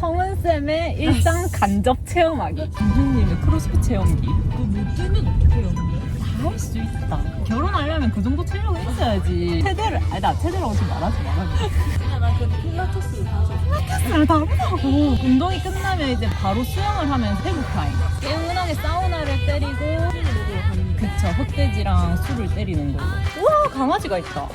성은쌤의 일상 간접 체험하기. 김준님의 크로스핏 체험기. 너못 뛰면 어떻게 해요? 다 할 수 있다. 결혼하려면 그 정도 체력은 있어야지. 체대를, 아니, 나 체대라고 지금 말하지 말아지. 그냥 나 그래도 필라테스 잘 다르다고. 운동이 끝나면 이제 바로 수영을 하면 회복 타임. 깨운하게 사우나를 때리고, 그쵸, 흑돼지랑 술을 때리는 걸로. 우와, 강아지가 있다.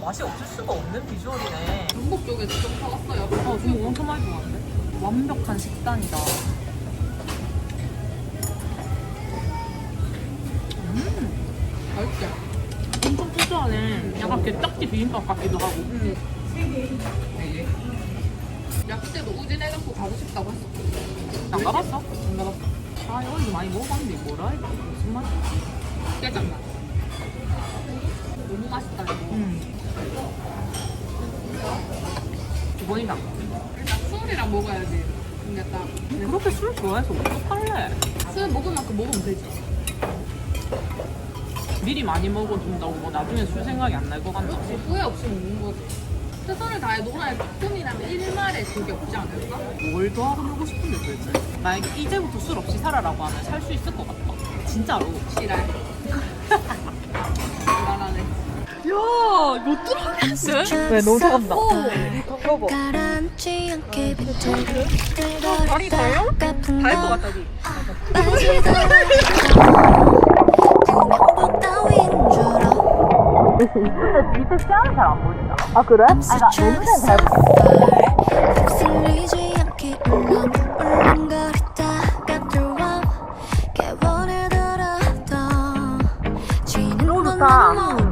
맛이 없을 수가 없는 비주얼이네. 전북 쪽에서 좀 사왔어요. 어, 지금 엄청 많이 좋아하는데? 완벽한 식단이다. 맛있지? 엄청 고소하네. 약간 게딱지 비빔밥 같기도 하고. 약대도 우진해갖고 가고 싶다고 했었거든. 안 가봤어? 안 가봤어. 아, 이거 많이 먹어봤는데 뭐라 할까? 무슨 맛이야? 깨장맛. 너무 맛있다, 이거. 음. 두 번이다. 일단 술이랑 먹어야지. 근데 딱. 그렇게 술 좋아해서 어떡할래? 술 먹을 만큼 먹으면 되지. 미리 많이 먹어둔다고 뭐 나중에 술 생각이 안 날 것 같나? 그렇지. 후회 없이 먹는 거지. 최선을 다해 놀아야 조금이라면 일말에 그게 없지 않을까? 뭘 더 하고 놀고 싶은데 도대체? 만약에 이제부터 술 없이 살아라고 하면 살 수 있을 것 같다. 진짜로. 지랄. 하겠는데? 왜, 너무 차갑다. 가봐. 가라앉지 않게 비틀고 다리 닿아요? 닿을 것 같다, 니. 밑에 잘안 보인다. 아, 그래? Such a suffer 휩쓸리지 않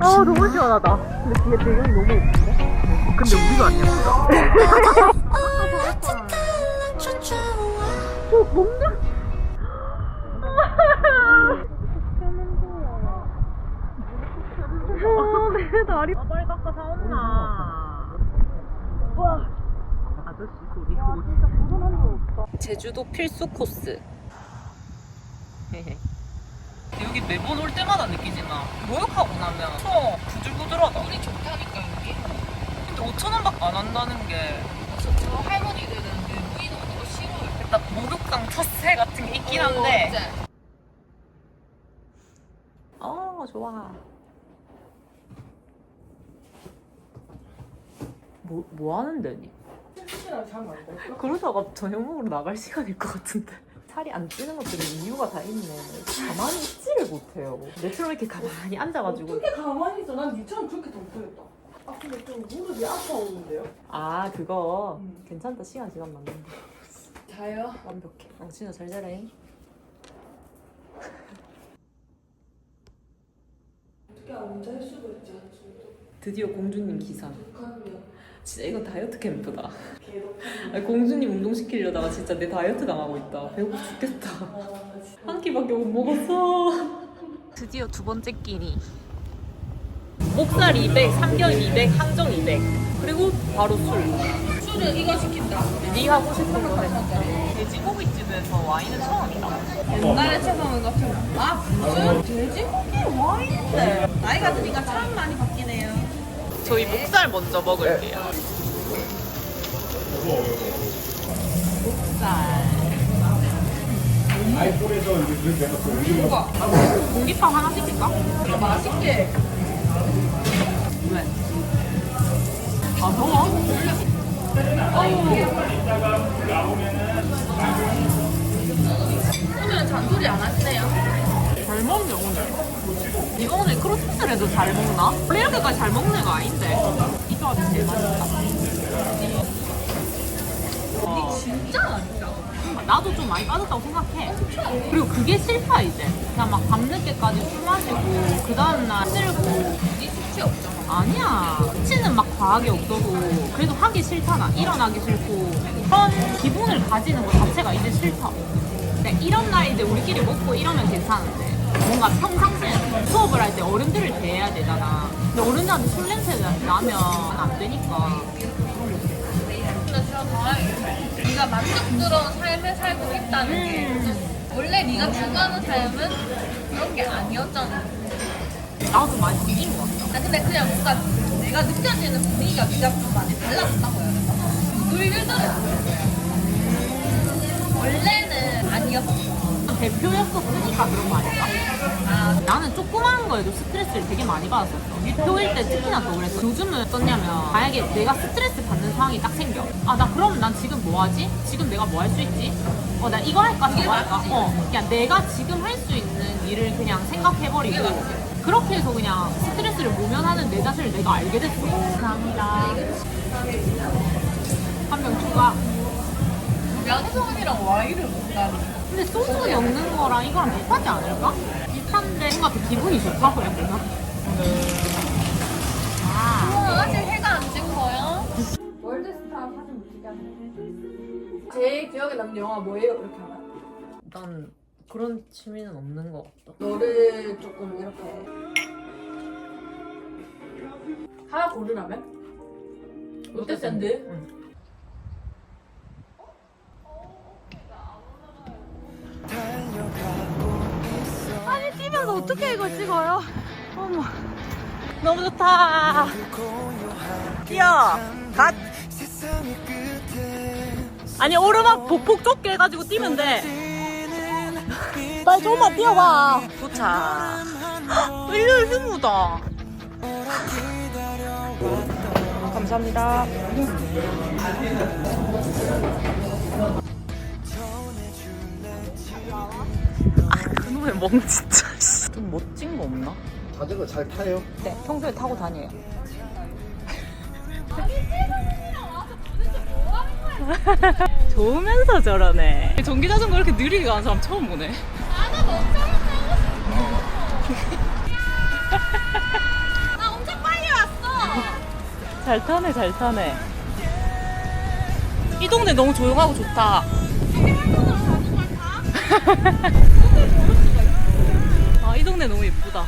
아, 너무 너무 시원하다. 근데 뒤에 배경이 너무 예쁜데? 근데 우리가 안 예쁘다. 저 뭔데? 어, 내 다리. 아, 빨리 닦아 사온나. 와. 아저씨 소리. 제주도 필수 코스. 여기 매번 올 때마다 느끼지만 목욕하고 나면 저 부들부들하다. 우리 좋다니까, 여기. 근데 5천 원밖에 안 한다는 게 저, 저 할머니들은 그 무인 오는 거 싫어요. 일단 목욕당 텃세 같은 게 있긴 한데. 어, 좋아. 뭐, 뭐 하는 데, 니? 그러다가 저녁 먹으러 나갈 시간일 것 같은데. 살이 안 찌는 것들은 이유가 다 있네. 가만히 있지를 못해요. 내처럼 이렇게 가만히 앉아가지고. 어떻게 가만히 있어? 난 니처럼 그렇게 덩크였다 아 근데 좀 무릎이 아파오는데요? 아, 그거. 음. 괜찮다. 시간 지난 맞는데. 자요? 완벽해. 어, 진짜 잘 자래. 어떻게 앉아 할 수가 있지 않습니다 드디어 공주님. 독하면 진짜 이거 다이어트 캠프다. 아니, 공주님 운동시키려다가 진짜 내 다이어트 당하고 있다. 배고파 죽겠다. 아 진짜 한 끼밖에 못 먹었어. 드디어 두 번째 끼니. 목살 200, 삼겹 200, 항정 200. 그리고 바로 술. 술 우리 이거 시킨다. 네 하고 싶은 거 했어. 돼지고기집에서 와인은 처음이다. 옛날에 체험한 같은 거. 아, 무슨 돼지고기 와인인데. 나이가 드니까 참 많이 바뀌네요. 저희 목살 먼저 먹을게요. 목살. 공깃밥 하나 시킬까? 맛있게. 왜? 아 더워? 오늘은 잔소리 안 하시네요. 잘 먹네 오늘. 이거 오늘 크로스를 해도 잘 먹나? 원래 이렇게까지 잘 먹는 거 아닌데. 이 조합이 제일 맛있다. 어, 진짜 맛있다. 나도 좀 많이 빠졌다고 생각해. 그리고 그게 싫다 이제. 그냥 막 밤늦게까지 술 마시고 그 다음날 쓸고 네 수치 없잖아. 아니야. 수치는 막 과하게 없어도 그래도 하기 싫잖아. 일어나기 싫고 그런 기분을 가지는 것 자체가 이제 싫다. 근데 이런 날 이제 우리끼리 먹고 이러면 괜찮은데 뭔가 평상시에 수업을 할 때 어른들을 대해야 되잖아. 근데 어른들한테 술 냄새 나면 안 되니까. 다행이네. 네가 만족스러운 삶을 살고 있다는 게 원래 네가 추구하는 삶은 그런 게 아니었잖아. 나도 많이 비긴 것 같다. 아 근데 그냥 뭔가 내가 느껴지는 분위기가 네가 좀 많이 달라졌다고 해야 되나? 누굴들은 원래는 아니었어. 대표였었으니까 그런 거 아닐까? 아 나는 조그마한 거에도 스트레스를 되게 많이 받았었어. 유표일 때 특히나 더 그랬어. 요즘은 어떠냐면 만약에 내가 스트레스 받는 상황이 딱 생겨. 아, 나 그럼 난 지금 뭐 하지? 지금 내가 뭐 할 수 있지? 어, 나 이거 할까? 저거 할까? 어, 그냥 내가 지금 할 수 있는 일을 그냥 생각해버리고. 그렇게 해서 그냥 스트레스를 모면하는 내 자신을 내가 알게 됐어. 감사합니다. 한 명 추가. 양성이랑 와이를 먹다니. 근데 소스 엮는 거랑 이거랑 비슷하지 않을까? 비슷한데 뭔가 더 기분이 좋다고 해야 되나? 우와 아직 해가 안 진 거야? 월드스타 사진 못 찍게 하는 제일 기억에 남는 영화 뭐예요? 이렇게 하면 난 그런 취미는 없는 것 같다. 너를 조금 이렇게 하나 고르라면? 롯데샌드? 응. 어떻게 이걸 찍어요? 어머 너무 좋다. 뛰어 갓. 아니 오르막 보폭 좁게 해가지고 뛰면 돼. 빨리 조금만 뛰어봐. 도착. 일렬 휴무다. 감사합니다. 아, 그놈의 멍 진짜. 씨. 좀 멋진 거 없나? 자전거 잘 타요? 네, 평소에 타고 다녀요. 좋으면서 저러네. 전기 자전거 이렇게 느리게 가는 사람 처음 보네. 나 엄청 빨리 왔어. 잘 타네, 잘 타네. 이 동네 너무 조용하고 좋다. 아, 이동 네 너무 예쁘다.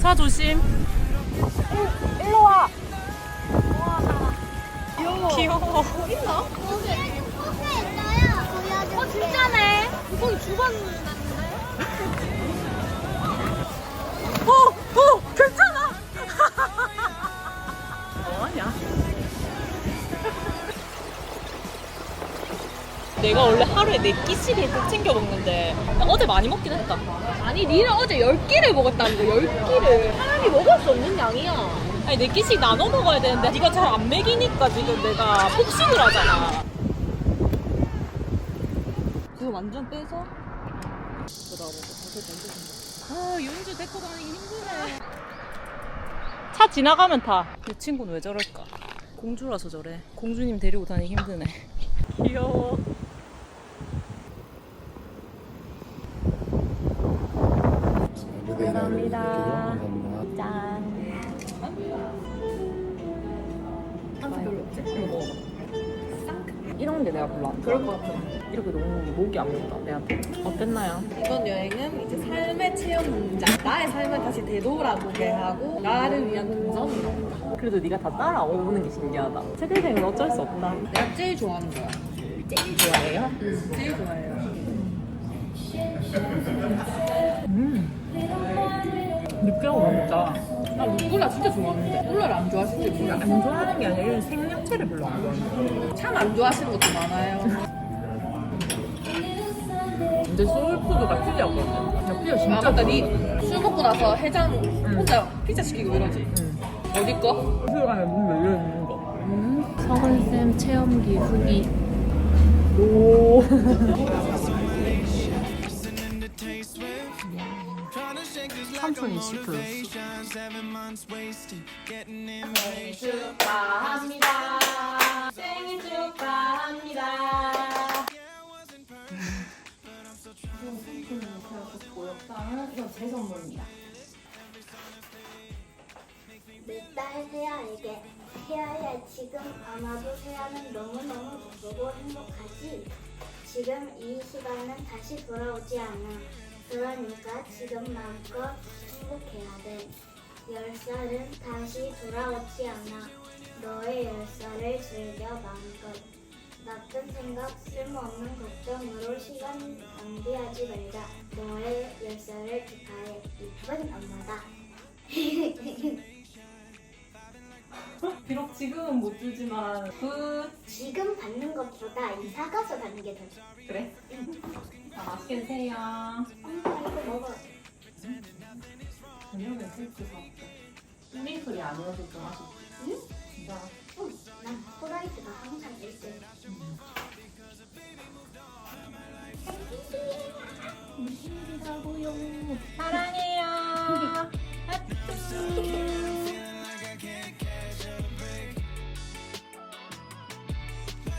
차 조심. 일로 와. 귀여워. 귀여워. 어 진짜네. 거기 주방 어, 내가 원래 하루에 4끼씩을 꼭 챙겨 먹는데 어제 많이 먹긴 했다. 아니 니는 어제 10끼를 먹었다는 거 10끼를 사람이 먹을 수 없는 양이야 아니 4끼씩 나눠 먹어야 되는데 네가 잘 안 먹이니까 지금 내가 폭식을 하잖아. 그거 완전 빼서? 아, 윤주 데리고 다니기 힘드네. 차 지나가면 타. 이 친구는 왜 저럴까? 공주라서 저래. 공주님 데리고 다니기 힘드네. 귀여워. 내가 별로 안. 그럴 것 같아. 이렇게 너무 목이 아프다, 내한테. 어땠나요? 이번 여행은 이제 삶의 체험 문장. 나의 삶을 다시 되돌아보게 하고 나를 위한 동전이다. 그래도 네가 다 따라오는 게 신기하다. 세대생은 어쩔 수 없다. 내가 제일 좋아하는 거야. 제일 좋아해요? 응, 제일 좋아해요. 느끼하고 진짜. 나 루꼴라 진짜 좋아하는데. 콜라를 안 좋아하시는 분안 좋아하는 게 아니라 이런 생야채를 별로 안 좋아해. 참안 좋아하시는 것도 많아요. 근데 소울푸드가 필요하거든. 나 필요 진짜 아, 맞다. 좋아. 니술 먹고 나서 해장 혼자 피자 시키고 이러지. 응. 어디 거? 어디로 가면 문 열려 있는 거. 서울쌤 체험기 후기. 오. 삼촌 20 플러스. 축하합니다. 생일 축하합니다. 고엽상은 이건 제 선물입니다. 내딸 세아에게 세아야 지금 아마도 세아는 너무너무 기쁘고 행복하지 지금 이 시간은 다시 돌아오지 않아 그러니까 지금 마음껏 행복해야 돼 열 살은 다시 돌아오지 않아 너의 열 살을 즐겨 마음껏 나쁜 생각 쓸모없는 걱정으로 시간 낭비하지 말자 너의 열 살을 축하해 이쁜 엄마다 비록 지금은 못 주지만 그 지금 받는 것보다 이 사가서 받는 게 더 좋아. 그래. 자, 맛있게 드세요. 저녁에 스위치 사올게. 슈링클이 아니어서 좀 아쉽지. 진짜. 난 호라이트가 항상 1등. 음. 사랑해요. 하트.